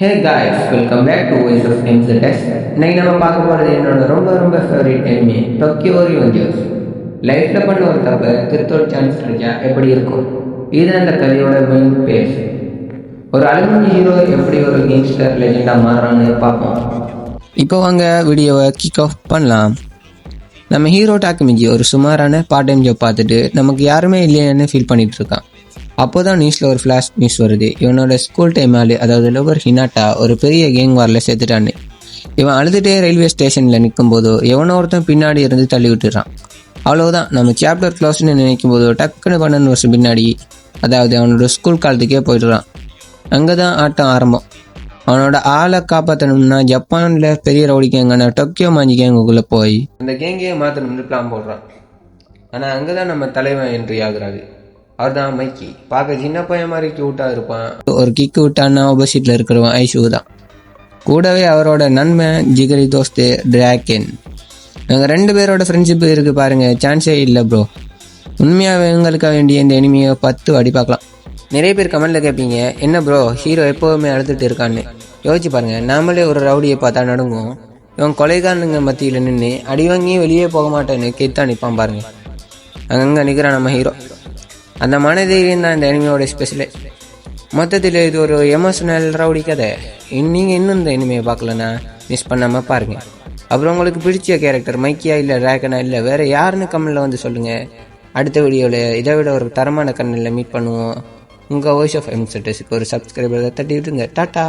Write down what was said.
Hey guys welcome back to voice of names test இன்னைக்கு நம்ம பார்க்க போகிறது என்னோட ரொம்ப ரொம்ப ஃபேவரட் எனிமி டொக்கியோ ரிவெஞ்சர்ஸ் லைஃப்பில் பண்ண ஒரு தப்பை திருத்தோட சான்ஸ் கிடைச்சா எப்படி இருக்கும்? இது அந்த கதையோட மெயின் பேஸ் ஒரு அலுமினி ஹீரோ எப்படி ஒரு கேங்ஸ்டர் லெஜெண்டாக மாறுறான்னு பார்ப்போம். இப்போ வாங்க வீடியோவை கிக் ஆஃப் பண்ணலாம். நம்ம ஹீரோ டாக்குமிஜி ஒரு சுமாரான பார்ட் டைம் ஜாப் பார்த்துட்டு நமக்கு யாருமே இல்லையான்னு ஃபீல் பண்ணிகிட்டு இருக்கான். அப்போ தான் நியூஸில் ஒரு ஃப்ளாஷ் நியூஸ் வருது. இவனோட ஸ்கூல் டைம் ஆளு அதாவது லோவர் ஹினாட்டா ஒரு பெரிய கேங் வாரில் சேர்த்துட்டான்னு. இவன் அழுதுகிட்டே ரயில்வே ஸ்டேஷனில் நிற்கும் போதோ எவனோ ஒருத்தன் பின்னாடி இருந்து தள்ளி விட்டுறான். அவ்வளோதான் நம்ம சாப்டர் க்ளோஸ்னு நினைக்கும் போதோ டக்குன்னு பன்னெண்டு வருஷம் பின்னாடி அதாவது அவனோட ஸ்கூல் காலத்துக்கே போயிடுறான். அங்கே தான் ஆட்டம் ஆரம்பம். அவனோட ஆளை காப்பாற்றணும்னா ஜப்பானில் பெரிய ரவுடி கேங்கான டொக்கியோ மாஞ்சி கேங்குக்குள்ளே போய் அந்த கேங்கையே மாற்றணும்னு பிளான் போடுறான். ஆனால் அங்கே தான் நம்ம தலைவன் என்ட்ரி ஆகுறாரு. அதுதான் மைக்கி பார்க்க சின்ன பையன் மாதிரி க்யூட்டாக இருப்பான். ஒரு கிக்கு விட்டான்னா ஆப்போசிட்டில் இருக்கிறவன் ஐஷு தான். கூடவே அவரோட நண்பன் ஜிகரி தோஸ்து டிராக்கன் நாங்கள் ரெண்டு பேரோட ஃப்ரெண்ட்ஷிப் இருக்குது பாருங்கள் சான்ஸே இல்லை ப்ரோ உண்மையாக எங்களுக்கு வேண்டிய இந்த எனிமையை பத்து அடி பார்க்கலாம். நிறைய பேர் கமெண்டில் கேட்பீங்க என்ன ப்ரோ ஹீரோ எப்போவுமே அழுதுட்டு இருக்கான்னு. யோசிச்சு பாருங்க நாமளே ஒரு ரவுடியை பார்த்தா நடுங்கும் இவன் கொலைகாரனுங்க மத்தியில் நின்று அடி வாங்கியும் வெளியே போக மாட்டேன்னு கெத்தா நிற்பான் பாருங்கள் அங்கங்கே நிற்கிறான் நம்ம ஹீரோ அந்த மனதைரியம் தான் இந்த எனிமையோட ஸ்பெஷலே மொத்தத்தில் இது ஒரு எமோஷனல் ரவுடி கதை. நீங்கள் இன்னும் இந்த எனிமையை பார்க்கலன்னா மிஸ் பண்ணாமல் பாருங்கள் அப்புறம் உங்களுக்கு பிடிச்ச கேரக்டர் மைக்கியா இல்லை ரேக்கனா இல்லை வேறு யாருன்னு கமெண்டில் வந்து சொல்லுங்கள் அடுத்த வீடியோவில் இதை விட ஒரு தரமான கண்ணில் மீட் பண்ணுவோம். உங்கள் வாய்ஸ் ஆஃப் எம்சட்டஸுக்கு ஒரு சப்ஸ்கிரைபர் தட்டி விட்டுருங்க டாட்டா!